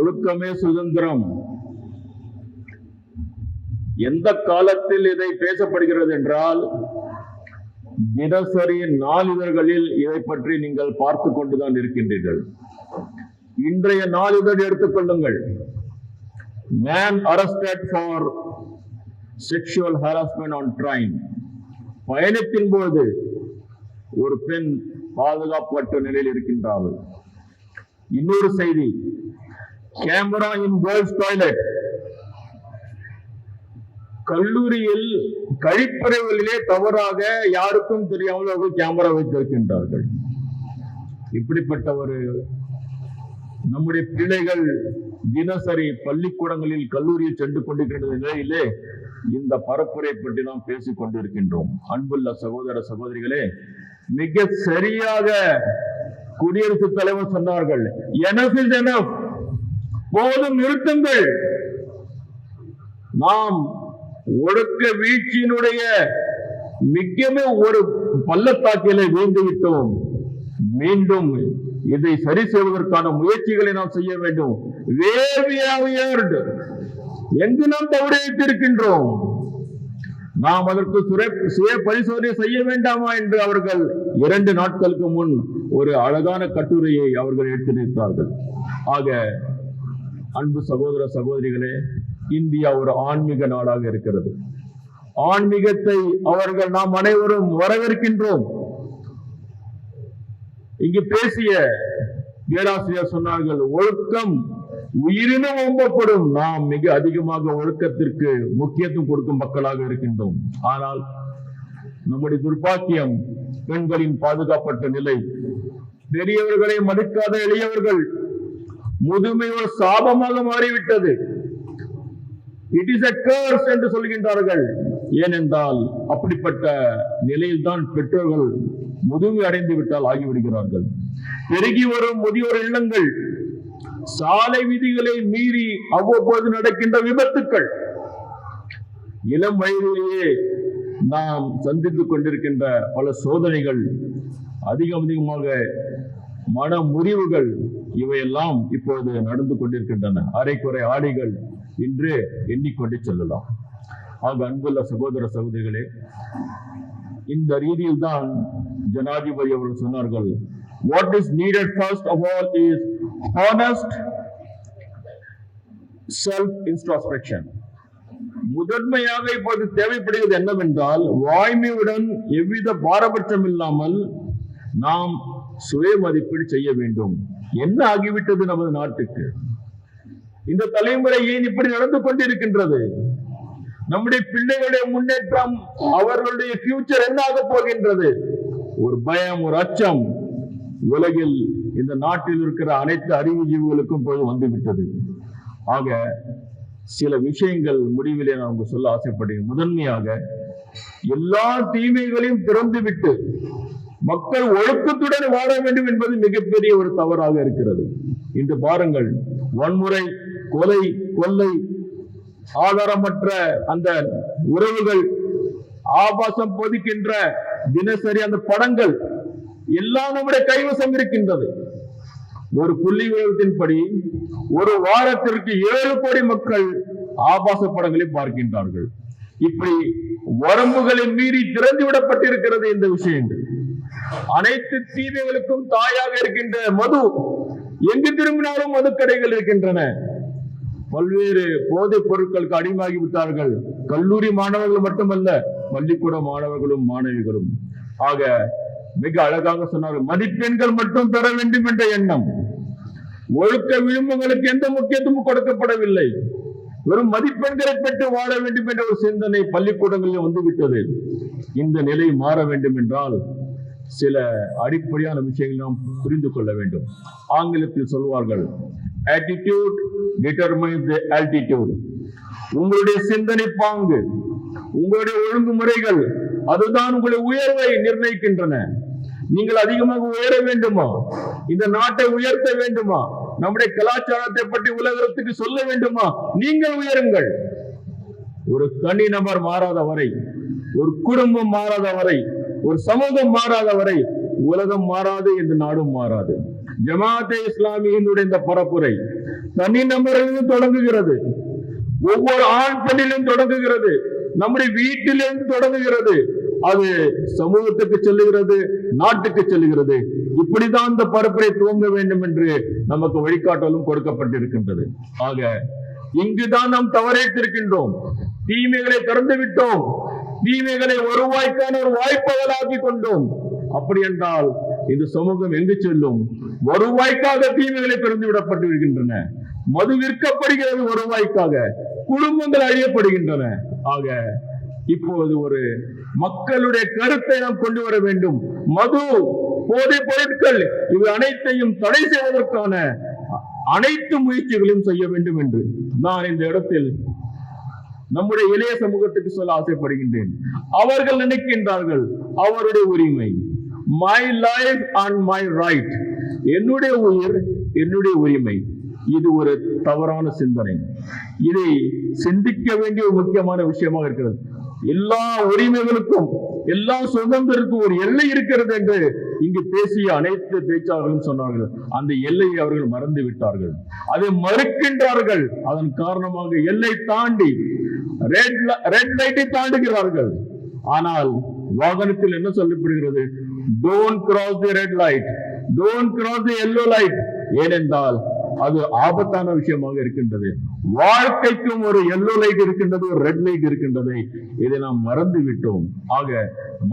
ஒழுக்கமே சுதந்திரம். எந்த காலத்தில் இதை பேசப்படுகிறது என்றால் தினசரி நாளிதழ்களில் இதை பற்றி நீங்கள் பார்த்து கொண்டுதான் இருக்கின்றீர்கள். இன்றைய நாளிதழ் எடுத்துக்கொள்ளுங்கள் man arrested for sexual harassment on train பயணத்தின் போது ஒரு பெண் பாதுகாப்பற்ற நிலையில் இருக்கின்றார்கள் இன்னொரு செய்தி கேமரா இன் கேர்ள்ஸ் டாய்லெட் கல்லூரியில் கழிப்பறைகளிலே தவறாக யாருக்கும் தெரியாமல் அவர்கள் கேமரா வைத்திருக்கின்றார்கள். இப்படிப்பட்ட ஒரு நம்முடைய பிள்ளைகள் தினசரி பள்ளிக்கூடங்களில் கல்லூரியில் சென்று கொண்டிருக்கின்ற நிலையிலே இந்த பரப்புரை பற்றி நாம் பேசிக் கொண்டிருக்கின்றோம். அன்புள்ள சகோதர சகோதரிகளே மிக சரியாக குடியரசுத் தலைவர் சொன்னார்கள். எனஃப் இஸ் எனஃப் போதும் நிறுத்துங்கள். நாம் ஒடுக்க வீழ்ச்சியினுடைய மிக்கமே ஒரு பள்ளத்தாக்கிலே வீழ்ந்து விட்டோம் மீண்டும் இதை சரி செய்வதற்கான முயற்சிகளை நாம் செய்ய வேண்டும். Where எங்கு நாம் தவறித்திருக்கின்றோம் நாம் அதற்கு சுய பரிசோதனை செய்ய வேண்டாமா என்று அவர்கள் இரண்டு நாட்களுக்கு முன் ஒரு அழகான கட்டுரையை அவர்கள் எடுத்திருக்கிறார்கள் ஆக அன்பு சகோதர சகோதரிகளே இந்தியா ஒரு ஆன்மீக நாடாக இருக்கிறது. ஆன்மீகத்தை அவர்கள் நாம் அனைவரும் வரவேற்கின்றோம். இங்கு பேசிய பேராசிரியர் சொன்னார்கள் ஒழுக்கம் உயிரினும் ஓம்பப்படும் நாம் மிக அதிகமாக ஒழுக்கத்திற்கு முக்கியத்துவம் கொடுக்கும் மக்களாக இருக்கின்றோம். ஆனால் நம்முடைய துர்பாக்கியம் பெண்களின் பாதுகாப்பற்ற நிலை. பெரியவர்களை மதிக்காத எளியவர்கள் முதுமை ஒரு சாபமாக மாறிவிட்டது. இட் இஸ் a என்று சொல்கின்றார்கள். ஏனென்றால் அப்படிப்பட்ட நிலையில்தான் பெற்றோர்கள் முதுமை அடைந்து விட்டால் ஆகிவிடுகிறார்கள். பெருகி வரும் முதியோர் இல்லங்கள் சாலை விதிகளை மீறி அவ்வப்போது நடக்கின்ற விபத்துக்கள். இளம் வயதிலேயே நாம் சந்தித்துக் கொண்டிருக்கின்ற பல சோதனைகள் அதிகம் அதிகமாக மன முறிவுகள் இவையெல்லாம் இப்பொழுது நடந்து கொண்டிருக்கின்றன. அரைக்குறை ஆடைகள் என்று எண்ணிக்கொண்டு செல்லலாம். ஆக அன்புள்ள சகோதர சகோதரிகளே இந்த ரீதியில் தான் ஜனாதிபதி அவர்கள் சொன்னார்கள் what is needed first of all is honest self introspection முதன்மையாக இப்போது தேவைப்படுகிறது என்னவென்றால் வாய்மையுடன் எவ்வித பாரபட்சம் இல்லாமல் நாம் சுய மதிப்பீடு செய்ய வேண்டும். என்ன ஆகிவிட்டது நமது நாட்டுக்கு? இந்த தலைமுறை ஏன் இப்படி நடந்து கொண்டிருக்கின்றது? நம்முடைய பிள்ளைகளுடைய முன்னேற்றம் அவர்களுடைய ஃபியூச்சர் என்ன ஆக போகின்றது? ஒரு பயம் ஒரு அச்சம் உலகில் இந்த நாட்டில் இருக்கிற அனைத்து அறிவுஜீவிகளுக்கும் போது வந்துவிட்டது. ஆக சில விஷயங்கள் முடிவிலே நான் உங்க சொல்ல ஆசைப்படுகிறேன். முதன்மையாக எல்லா தீமைகளையும் திறந்துவிட்டு மக்கள் ஒழுக்கத்துடன் வாழ வேண்டும் என்பது மிகப்பெரிய ஒரு தவறாக இருக்கிறது. இன்று பாருங்கள் வன்முறை கொலை கொள்ளை ஆதாரமற்ற அந்த உறவுகள் ஆபாசம் பொதிக்கின்ற தினசரி அந்த படங்கள் எல்லாம் நம்முடைய கைவசம் இருக்கின்றது. ஒரு புள்ளி விவரத்தின்படி ஒரு வாரத்திற்கு ஏழு கோடி மக்கள் ஆபாச படங்களை பார்க்கின்றார்கள். இப்படி வரம்புகளை மீறி திறந்து விடப்பட்டிருக்கிறது இந்த விஷயங்கள். அனைத்து தீமைகளுக்கும் தாயாக இருக்கின்ற மது எங்கு திரும்பினாலும் மதுக்கடைகள் இருக்கின்றன. பல்வேறு போதைப் பொருட்களுக்கு அடிமாகி விட்டார்கள். கல்லூரி மாணவர்கள் மட்டுமல்ல பள்ளிக்கூட மாணவர்களும் மாணவிகளும். ஆக மிக அழகாக சொன்னார்கள் மதிப்பெண்கள் மட்டும் பெற வேண்டும் என்ற எண்ணம். ஒழுக்க விழும்புகளுக்கு எந்த முக்கியத்துவமும் கொடுக்கப்படவில்லை. வெறும் மதிப்பெண்களை பெற்று வாழ வேண்டும் என்ற ஒரு சிந்தனை பள்ளிக்கூடங்களில் வந்துவிட்டது. இந்த நிலை மாற வேண்டும் என்றால் சில அடிப்படையான விஷயங்கள் நாம் புரிந்து கொள்ள வேண்டும். ஆங்கிலத்தில் சொல்வார்கள் attitude determines தி altitude. உங்களுடைய சிந்தனை பாங்கு உங்களுடைய ஒழுங்குமுறைகள் அதுதான் உங்களுடைய உயர்வை நிர்ணயிக்கின்றன. நீங்கள் அதிகமாக உயர வேண்டுமா? இந்த நாட்டை உயர்த்த வேண்டுமா? நம்முடைய கலாச்சாரத்தை பற்றி உலகத்துக்கு சொல்ல வேண்டுமா? நீங்கள் உயருங்கள். ஒரு தனி நபர் மாறாத வரை ஒரு குடும்பம் மாறாத வரை ஒரு சமூகம் மாறாத வரை உலகம் மாறாது என்று நாடும் மாறாது. ஜமாத்தே இஸ்லாமியினுடைய இந்த பரப்புரை தனி நபரிலிருந்து தொடங்குகிறது. ஒவ்வொரு ஆண் பெண்ணிலும் தொடங்குகிறது. நம்முடைய வீட்டிலிருந்து தொடங்குகிறது. அது சமூகத்துக்கு செல்லுகிறது நாட்டுக்கு செல்லுகிறது. இப்படிதான் இந்த பரப்புரை துவங்க வேண்டும் என்று நமக்கு வழிகாட்டலும் கொடுக்கப்பட்டிருக்கின்றது. ஆக இங்குதான் நாம் தவறித்திருக்கின்றோம் தீமைகளை திறந்து விட்டோம். தீமைகளை வருவாய்க்கான ஒரு வாய்ப்புகளாக்கி கொண்டோம். அப்படி என்றால் இந்த சமூகம் எங்கு செல்லும்? வருவாய்க்காக தீமைகளை பிறந்து விடப்பட்டு விடுகின்றன. மது விற்கப்படுகிறது வருவாய்க்காக. குடும்பங்கள் அழியப்படுகின்றன. ஆக இப்போது ஒரு மக்களுடைய கருத்தை நாம் கொண்டு வர வேண்டும். மது போதை பொருட்கள் இவை அனைத்தையும் தடை செய்வதற்கான அனைத்து முயற்சிகளையும் செய்ய வேண்டும் என்று நான் இந்த இடத்தில் நம்முடைய இளைய சமூகத்துக்கு சொல்ல ஆசைப்படுகின்றேன். அவர்கள் நினைக்கின்றார்கள் அவருடைய உரிமை. My life and my right என்னுடைய உயிர் என்னுடைய உரிமை. இது ஒரு தவறான சிந்தனை. இதை சிந்திக்க வேண்டிய ஒரு முக்கியமான விஷயமாக இருக்கிறது. எல்லா உரிமைகளுக்கும் எல்லா சுதந்திரத்துக்கும் ஒரு எல்லை இருக்கிறது என்று இங்கு பேசிய அனைத்து பேச்சாளர்களும் சொன்னார்கள். அந்த எல்லையை அவர்கள் மறந்து விட்டார்கள். அதை மறுக்கின்றார்கள். அதன் காரணமாக எல்லை தாண்டி ரெட் லைட்டை தாண்டுகிறார்கள். ஆனால் வாகனத்தில் என்ன சொல்லப்படுகிறது? Don't cross the red light don't cross the yellow light ஏனென்றால் அது ஆபத்தான விஷயமாக இருக்கின்றது. வாழ்க்கைக்கும் ஒரு எல்லோ லைட் இருக்கின்றது ஒரு ரெட் லைட் இருக்கின்றது. இதை நாம் மறந்து விட்டோம் ஆக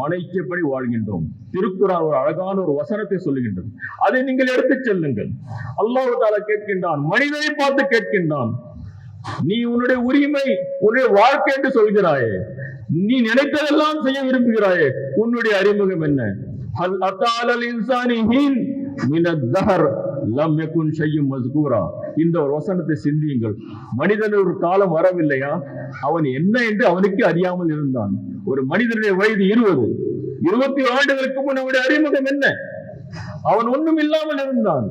மனைக்கப்படி வாழ்கின்றோம். திருக்குறான் ஒரு அழகான ஒரு வசனத்தை சொல்லுகின்றது. அதை நீங்கள் எடுத்துச் செல்லுங்கள். அல்லாஹ் தாலா கேட்கின்றான் மனிதனை பார்த்து கேட்கின்றான். நீ உன்னுடைய உரிமை உன்னுடைய வாழ்க்கை என்று சொல்கிறாயே. நீ நினைத்ததெல்லாம் செய்ய விரும்புகிறாயே. உன்னுடைய அறிமுகம் என்ன? ஹல் அத்தாலல் இன்சானி ஹீன் மினத் லம் யகுன் ஷையும் மஸ்கூரா. இந்த ஒரு வசனத்தை சிந்தியுங்கள். மனிதன் ஒரு காலம் வரவில்லையா? அவன் என்ன என்று அவனுக்கு அறியாமல் இருந்தான். ஒரு மனிதனுடைய வயது இருபது. இருபத்தி ஆண்டுகளுக்கு முன் அவனுடைய அறிமுகம் என்ன? அவன் ஒண்ணும் இல்லாமல் இருந்தான்.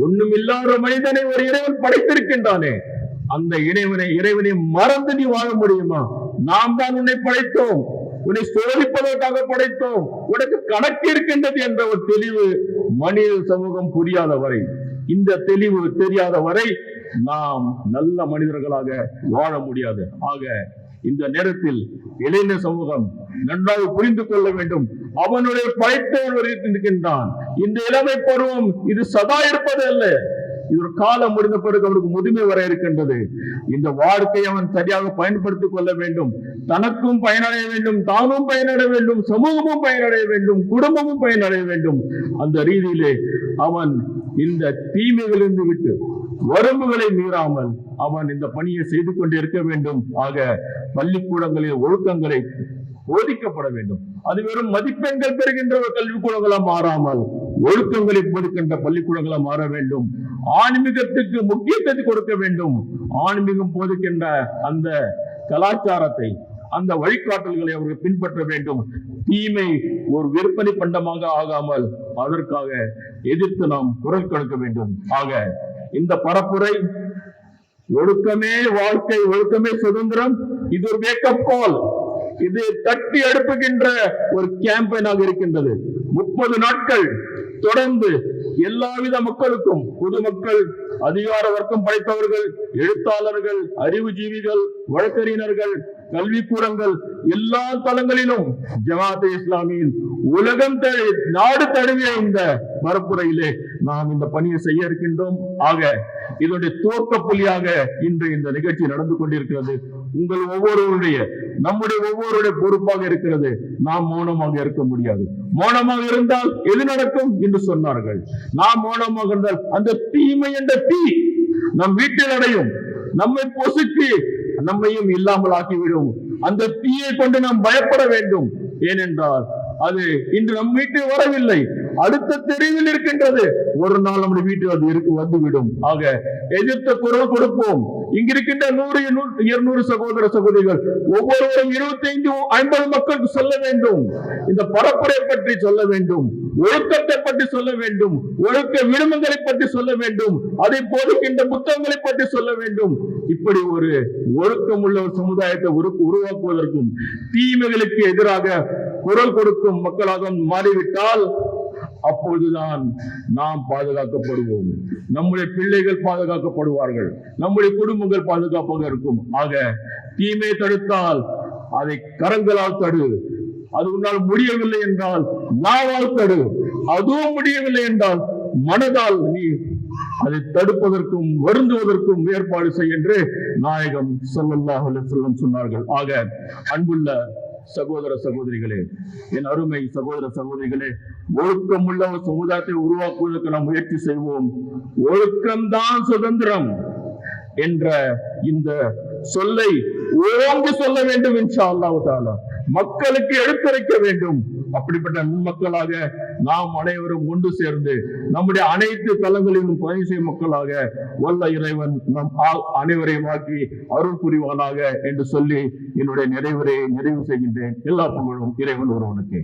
ஒண்ணும் இல்லாத மனிதனை ஒரு இறைவன் படைத்திருக்கின்றானே. அந்த இறைவனை இறைவனை மறந்து நீ வாழ முடியுமா? நாம் தான் உன்னை படைத்தோம். உன்னை சோதிப்பதற்காக படைத்தோம். உனக்கு கணக்கு இருக்கின்றது என்ற ஒரு தெளிவு மனித சமூகம் புரியாத வரை. இந்த தெளிவு தெரியாத வரை நாம் நல்ல மனிதர்களாக வாழ முடியாது. ஆக இந்த நேரத்தில் இளைஞர் சமூகம் நன்றாக புரிந்து கொள்ள வேண்டும். அவனுடைய படைத்தவன் இருக்கின்றான். இந்த இளமை பருவம் இது சதா இருப்பது அல்ல. இது ஒரு காலம் முடிந்த பிறகு அவருக்கு முதுமை வர இருக்கின்றது. இந்த வாழ்க்கையை அவன் சரியாக பயன்படுத்திக் கொள்ள வேண்டும். தனக்கும் பயனடைய வேண்டும் தானும் பயனடைய வேண்டும் சமூகமும் பயனடைய வேண்டும் குடும்பமும் பயனடைய வேண்டும். அந்த ரீதியிலே அவன் இந்த தீமைகளிலிருந்து விட்டு வரம்புகளை மீறாமல் அவன் இந்த பணியை செய்து கொண்டிருக்க வேண்டும். ஆக பள்ளிக்கூடங்களில் ஒழுக்கங்களை போதிக்கப்பட வேண்டும். அது வெறும் மதிப்பெண்கள் பெறுகின்ற கல்விக்கூடங்களாக மாறாமல் ஒழுக்கங்களை போதிக்கின்ற பள்ளிக்கூடங்களை மாற வேண்டும். ஆன்மீகத்துக்கு முக்கியத்துவத்தை கொடுக்க வேண்டும். ஆன்மீகம் போதிக்கின்ற அந்த கலாச்சாரத்தை அந்த வழிகாட்டல்களை அவர்கள் பின்பற்ற வேண்டும். தீமை ஒரு விற்பனை பண்டமாக ஆகாமல் அதற்காக எதிர்த்து நாம் குரல் கொடுக்க வேண்டும். ஆக இந்த பரப்புரை ஒழுக்கமே வாழ்க்கை ஒழுக்கமே சுதந்திரம். இது ஒரு மேக்கப் கால் இது தட்டி எடுப்புகின்ற ஒரு கேம்பெயினாக இருக்கின்றது. முப்பது நாட்கள் தொடர்ந்து எல்லாவித மக்களுக்கும் பொதுமக்கள் அதிகார வர்க்கம் படைத்தவர்கள் எழுத்தாளர்கள் அறிவுஜீவிகள் வழக்கறிஞர்கள் கல்விக்கூடங்கள் எல்லா தளங்களிலும் ஜமாத் இஸ்லாமியின் உலகம் தழு நாடு தழுவிய இந்த பரப்புரையிலே நாம் இந்த பணியை செய்ய இருக்கின்றோம். ஆக இதனுடைய துவக்க புள்ளியாக இன்று இந்த நிகழ்ச்சி நடந்து கொண்டிருக்கிறது. உங்கள் ஒவ்வொருவருடைய நம்முடைய ஒவ்வொருடைய பொறுப்பாக இருக்கிறது. நாம் மௌனமாக இருக்க முடியாது. மௌனமாக இருந்தால் எது நடக்கும் என்று சொன்னார்கள். நாம் மௌனமாக இருந்தால் அந்த தீமை என்ற தீ நம் வீட்டில் அடையும். நம்மை பொசுக்கி நம்மையும் இல்லாமல் ஆக்கிவிடும். அந்த தீயை கொண்டு நாம் பயப்பட வேண்டும். ஏனென்றால் அது இன்று நம் வீட்டில் வரவில்லை. அடுத்த தெருவில் இருக்கின்றது. ஒரு நாள் நம்முடைய வீட்டில் அது இருக்கு வந்துவிடும். ஆக எதிர்த்த குரல் கொடுப்போம். இங்கிருக்கின்ற நூறு இருநூறு சகோதர சகோதரிகள் ஒவ்வொருவரும் இருபத்தி ஐந்து ஐம்பது மக்களுக்கு சொல்ல வேண்டும். இந்த பரப்புரை பற்றி சொல்ல வேண்டும். ஒழுக்கத்தை பற்றி சொல்ல வேண்டும். ஒழுக்க விடுமுகளை பற்றி சொல்ல வேண்டும். அதை போதுக்கின்ற புத்தகங்களை பற்றி சொல்ல வேண்டும். இப்படி ஒரு ஒழுக்கம் உள்ள ஒரு சமுதாயத்தை உருவாக்குவதற்கும் தீமைகளுக்கு எதிராக குரல் கொடுக்கும் மக்களாக மாறிவிட்டால் அப்பொழுதுதான் நாம் பாதுகாக்கப்படுவோம். நம்முடைய பிள்ளைகள் பாதுகாக்கப்படுவார்கள். நம்முடைய குடும்பங்கள் பாதுகாப்பாக இருக்கும். ஆக தீமை தடுத்தால் அதை கரங்களால் தடு. அது உன்னால் முடியவில்லை என்றால் நாவால் தடு. அதுவும் முடியவில்லை என்றால் மனதால் நீ அதை தடுப்பதற்கும் வருந்துவதற்கும் ஏற்பாடு செய்ய என்று நாயகம் ஸல்லல்லாஹு செல்லம் சொன்னார்கள். ஆக அன்புள்ள சகோதர சகோதரிகளே என் அருமை சகோதர சகோதரிகளே ஒழுக்கமுள்ள ஒரு சமுதாயத்தை உருவாக்குவதற்கு நாம் முயற்சி செய்வோம். ஒழுக்கம்தான் சுதந்திரம் என்ற இந்த சொல்லை ஓங்கி சொல்ல வேண்டும் இன்ஷா அல்லாஹ் தாலா மக்களுக்கு எடுத்துரைக்க வேண்டும். அப்படிப்பட்ட நன்மக்களாக நாம் அனைவரும் ஒன்று சேர்ந்து நம்முடைய அனைத்து தளங்களிலும் பணி செய்யும் மக்களாக வல்ல இறைவன் நம் அனைவரையும் ஆக்கி அருள் புரிவானாக என்று சொல்லி என்னுடைய நிறைவுரையை நிறைவு செய்கின்றேன். எல்லா புகழும் இறைவன் ஒருவனுக்கு.